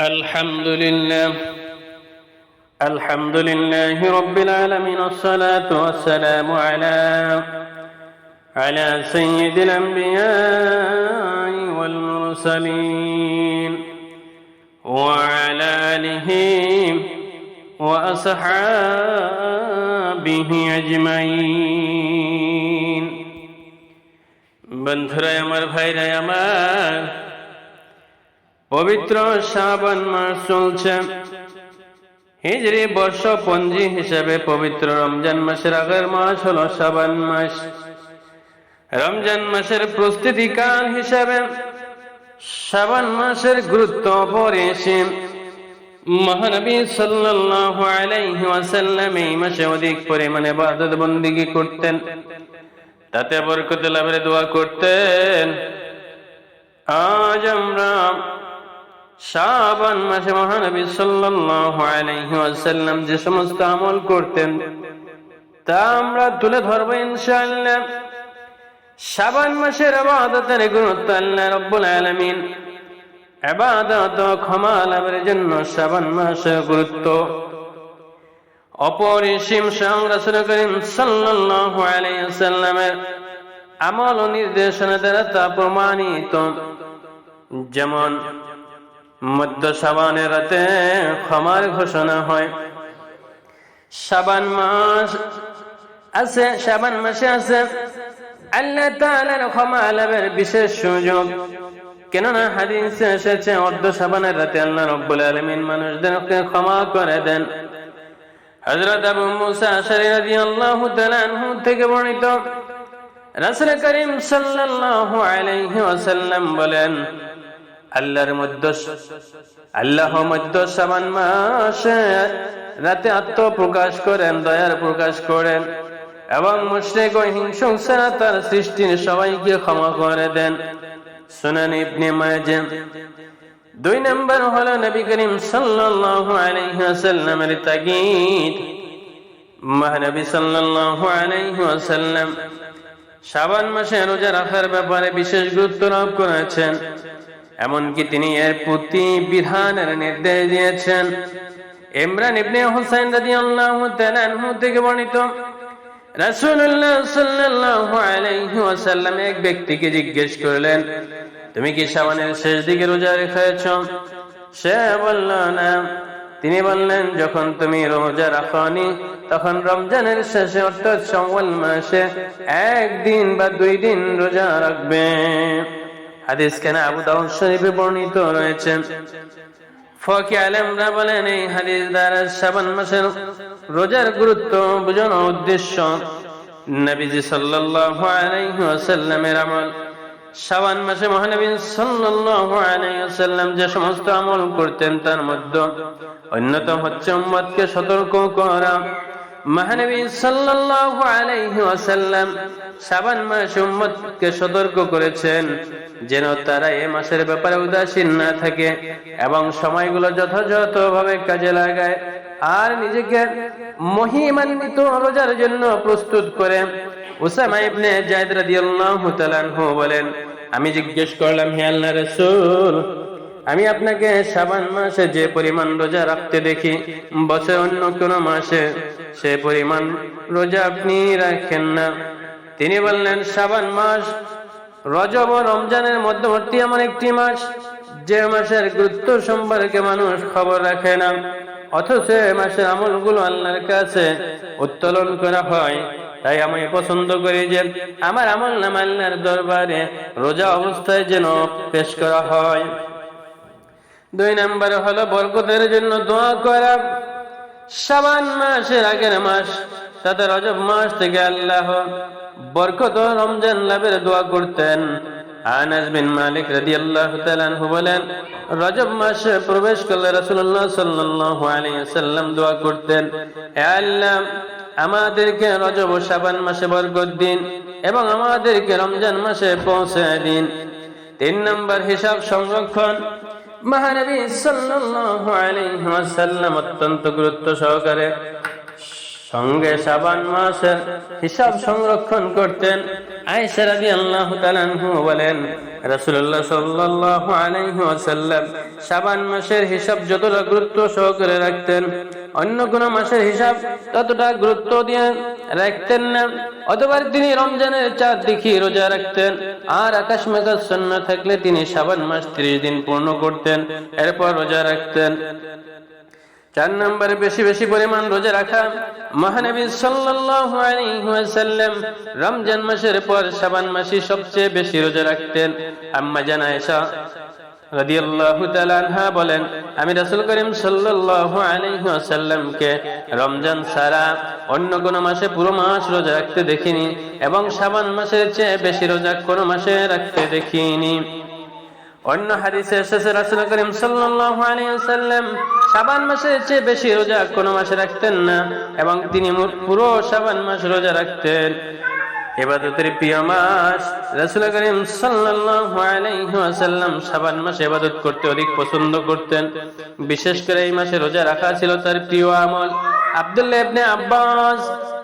الحمد لله الحمد لله رب العالمين الصلاة والسلام على على سيد الأنبياء والمرسلين وعلى آله وأصحابه أجمعين বন্ধুরাই আমার ভাইরাই আমার পবিত্র শ্রাবণ মাস চলছে। হিজরি বর্ষ পঞ্জি হিসাবে পবিত্র রমজান মাসের আগের মাস হলো শ্রাবণ মাস। রমজান মাসের প্রস্তুতি কাল হিসাবে শ্রাবণ মাসের গুরুত্ব অপরিসীম। মহানবী ওয়াসাল্লাম এই মাসে অধিক পরিমাণে ইবাদত বন্দিগি করতেন। তাতে বরকত লাভের দোয়া করতেন। আজ আমরা শাবান মাসে মহানবী সাল্লাল্লাহু যে সমস্ত আমল করতেন, তা আমরা তুলে ধরবো ইনশাআল্লাহ। শাবান মাসের ইবাদতের গুরুত্ব আল্লাহ রাব্বুল আলামিন। ইবাদত ও ক্ষমা লাভের জন্য শাবান মাসের গুরুত্ব। অপরিসীম স্বয়ং রাসূল করিম সাল্লাল্লাহু আলাইহি ওয়াসাল্লামের আমল ও নির্দেশনা দ্বারা তা প্রমাণিত। যেমন মধ্য সাবানের রাতে ক্ষমার ঘোষণা হয়। সাবান মাস আছে, সাবান মাসে আছে। আল্লাহ তাআলার ক্ষমা লাভের বিশেষ সুযোগ। কেননা হাদিসে এসেছে, অর্ধ সাবানের রাতে আল্লাহ রব্বুল আলামিন মানুষদেরকে ক্ষমা করে দেন। হযরত আবু মুসা আশারী রাদিয়াল্লাহু তাআলা আনহু থেকে বর্ণিত। রাসূল করিম সাল্লাল্লাহু আলাইহি ওয়াসাল্লাম বলেন আল্লাহর আল্লাহ মধ্য সাবান মাসে রাতে আত্মপ্রকাশ করেন, দয়ার প্রকাশ করেন এবং মুশরিক ও তার সৃষ্টির সবাইকে ক্ষমা করে দেন। সুনান ইবনে দুই নম্বর হলো নবী করিম সাল্লাল্লাহু মহানবী সাল্লাল্লাহু আলাইহি মাসে রোজা রাখার ব্যাপারে বিশেষ গুরুত্ব আরোপ করেছেন। এমনকি তিনি এর প্রতি বিধানের নির্দেশ দিয়েছেন। ইমরান ইবনে হুসাইন তাআলা আনহু থেকে বর্ণিত এক ব্যক্তিকে জিজ্ঞেস করলেন, তুমি কি শাবানের শেষ দিকে রোজা রেখেছ? সে না। তিনি বললেন, যখন তুমি রোজা রাখনি, তখন রমজানের শেষে, অর্থাৎ শাওয়াল মাসে, একদিন বা দুই দিন রোজা রাখবে। হাদিস কেন আবু দাউদ শরীফে বর্ণিত রয়েছে রোজার গুরুত্ব উদ্দেশ্য নবীজি আমল। মাসে মহানবী সাল্লাল্লাহু যে সমস্ত আমল করতেন, তার মধ্যে অন্যতম হচ্ছে সতর্ক করা যেন তারা এই মাসের ব্যাপারে উদাসীন না থাকে এবং সময়গুলো যথাযথভাবে কাজে লাগায় আর নিজেকে মহিমান্বিত রোজার জন্য প্রস্তুত করে। উসামা ইবনে জায়েদ রাদিয়াল্লাহু তাআলা বলেন, আমি জিজ্ঞেস করলাম, হে আল্লাহর রাসূল আমি আপনাকে শাবান মাসে যে পরিমাণ রোজা রাখতে দেখি, বছর অন্য কোন মাসে সে পরিমাণ রোজা আপনি রাখেন না। তিনি বললেন শাবান মাস, রজব ও রমজানের মধ্যবর্তী এমন একটি মাস, যে মাসের গুরুত্ব সম্পর্কে মানুষ খবর রাখে না। অথচ এ মাসের আমলগুলো আল্লাহর কাছে উত্তোলন করা হয়। তাই আমি পছন্দ করি যে, আমার আমল নাম আল্লাহর দরবারে রোজা অবস্থায় যেন পেশ করা হয়। দুই নম্বর হলো বরকতের জন্য দোয়া করা। শাবান মাসের আগের মাস, তাতে রজব মাস থেকে আল্লাহ বরকত রমজান লাভের দোয়া করতেন। আমাদেরকে রজব ও শাবান মাসে বরকত দিন এবং আমাদেরকে রমজান মাসে পৌঁছে দিন। তিন নম্বর হিসাব সংরক্ষণ মহানবী সাল্লাল্লাহু আলাইহি ওয়াসাল্লাম অত্যন্ত গুরুত্ব সহকারে সঙ্গে সাবান মাসের হিসাব সংরক্ষণ করতেন আয়েশা রাদিয়াল্লাহু তাআলা বলেন, রাসূলুল্লাহ সাল্লাল্লাহু আলাইহি ওয়াসাল্লাম শাবান মাসের হিসাব যতটা গুরুত্ব সহকারে রাখতেন, অন্য কোন মাসের হিসাব ততটা গুরুত্ব দিয়ে রাখতেন না। অথবা তিনি রমজানের চাঁদ দেখিয়ে রোজা রাখতেন, আর আকাশ মেঘাচ্ছন্ন থাকলে তিনি সাবান মাস ত্রিশ দিন পূর্ণ করতেন, এরপর রোজা রাখতেন। চার নম্বরে বেশি বেশি পরিমাণ রোজা রাখা। মহানবী ওয়াসাল্লাম রমজান মাসের পর সাবান মাসি সবচেয়ে বেশি রোজা রাখতেন। আম্মা জান আনহা বলেন, আমি রাসূল করিম ওয়াসাল্লামকে রমজান ছাড়া অন্য কোন মাসে পুরো মাস রোজা রাখতে দেখিনি এবং শাবান মাসের চেয়ে বেশি রোজা কোন মাসে রাখতে দেখিনি। অন্য হাদিসে এসেছে রাসূল করিম সাল্লাল্লাহু শাবান মাসের চেয়ে বেশি রোজা কোনো মাসে রাখতেন না, এবং তিনি পুরো সাবান মাস রোজা রাখতেন। এবাদতের প্রিয় মাস করিম সাল্লাম সাবান মাসে এবাদত করতে অধিক পছন্দ করতেন। বিশেষ করে এই মাসে রোজা রাখা ছিল তার প্রিয় আমল। আব্দুল্লাহ আব্বাস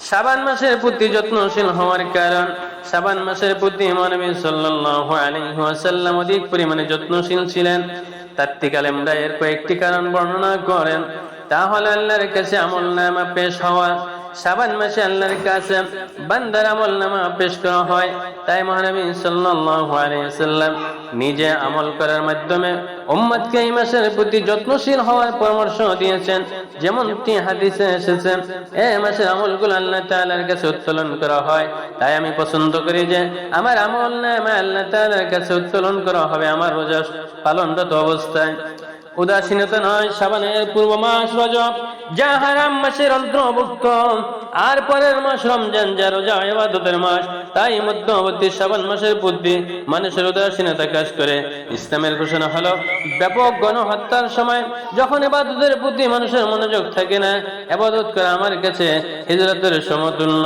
শাবান মাসের প্রতি যত্নশীল হওয়ার কারণ, সাবান মাসের প্রতি মানবী সাল্লাল্লাহু আলাইহি ওয়াসাল্লাম অধিক পরিমাণে যত্নশীল ছিলেন। তাত্ত্বিক আমরা এর কয়েকটি কারণ বর্ণনা করেন। তাহলে আল্লাহর কাছে আমল নামা পেশ হওয়া শাবান মাসে আল্লাহর কাছে বান্দার আমল নামা পেশ করা হয়। তাই মহানবী সাল্লাল্লাহু আলাইহি ওয়াসাল্লাম নিজে আমল করার মাধ্যমে উম্মতকে এই মাসের প্রতি যত্নশীল হওয়ার পরামর্শ দিয়েছেন। যেমনটি হাদিসে এসেছে এই মাসের আমলগুলো আল্লাহ তাআলার কাছে উত্তোলন করা হয়। তাই আমি পছন্দ করি যে আমার আমল নামা আল্লাহ তাআলার কাছে উত্তোলন করা হবে আমার রোজা পালনরত অবস্থায়। উদাসীনতা নয়, সাবানের পূর্ব মাস রজব, যা হারাম মাসের অন্তর্ভুক্ত। আর পরের মাস রমজান, যা রোজা ইবাদতের মাস, তাই মধ্যবর্তী সাবান মাসের বুদ্ধি মানুষের উদাসীনতা কাজ করে। ইসলামের ঘোষণা হলো, ব্যাপক গণহত্যার সময় যখন এবাদতের বুদ্ধি মানুষের মনোযোগ থাকে না এবাদত করা আমার কাছে হিজরতের সমতুল্য।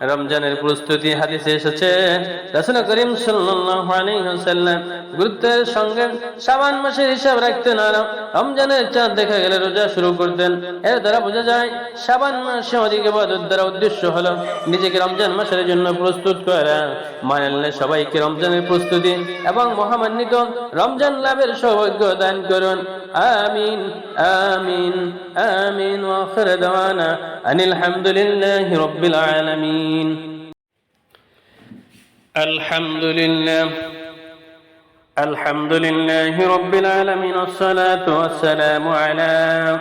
রমজানের প্রস্তুতি হাদিসে এসেছে। রাসূল করিম আলাইহি গুরুত্বের সঙ্গে সাবান মাসের হিসাব রাখতেন আর রমজানের চাঁদ দেখা গেলে রোজা শুরু করতেন। এর দ্বারা বোঝা যায়, সাবান মাসে অধিক ইবাদত দ্বারা উদ্দেশ্য হলো নিজেকে রমজান মাসের জন্য প্রস্তুত করা। মানলে সবাইকে রমজানের প্রস্তুতি এবং মহামান্বিত রমজান লাভের সৌভাগ্য দান করুন। আমিন আমিন আমিন। ওয়া আনিল হামদুলিল্লাহি রাব্বিল আলামিন। الحمد لله الحمد لله رب العالمين والصلاة والسلام على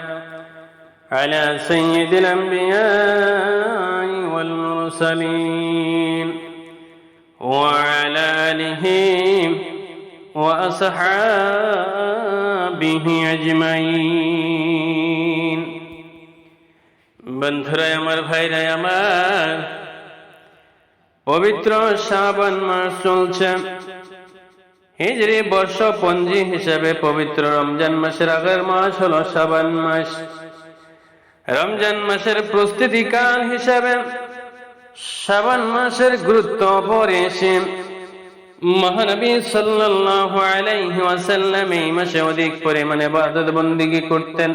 على سيد الأنبياء والمرسلين وعلى آله وأصحابه أجمعين বন্ধুরা আমার ভাইরা আমার পবিত্র শ্রাবণ মাস চলছে। হিজরি বর্ষ পঞ্জি হিসেবে পবিত্র রমজান মাসের আগের মাস হলো শ্রাবণ মাস। রমজান মাসের প্রস্তুতি কাল হিসাবে শ্রাবণ মাসের গুরুত্ব অপরিসীম মহানবী সাল্লাল্লাহু আলাইহি ওয়াসাল্লাম এই মাসে অধিক পরিমাণে ইবাদত বন্দেগী করতেন।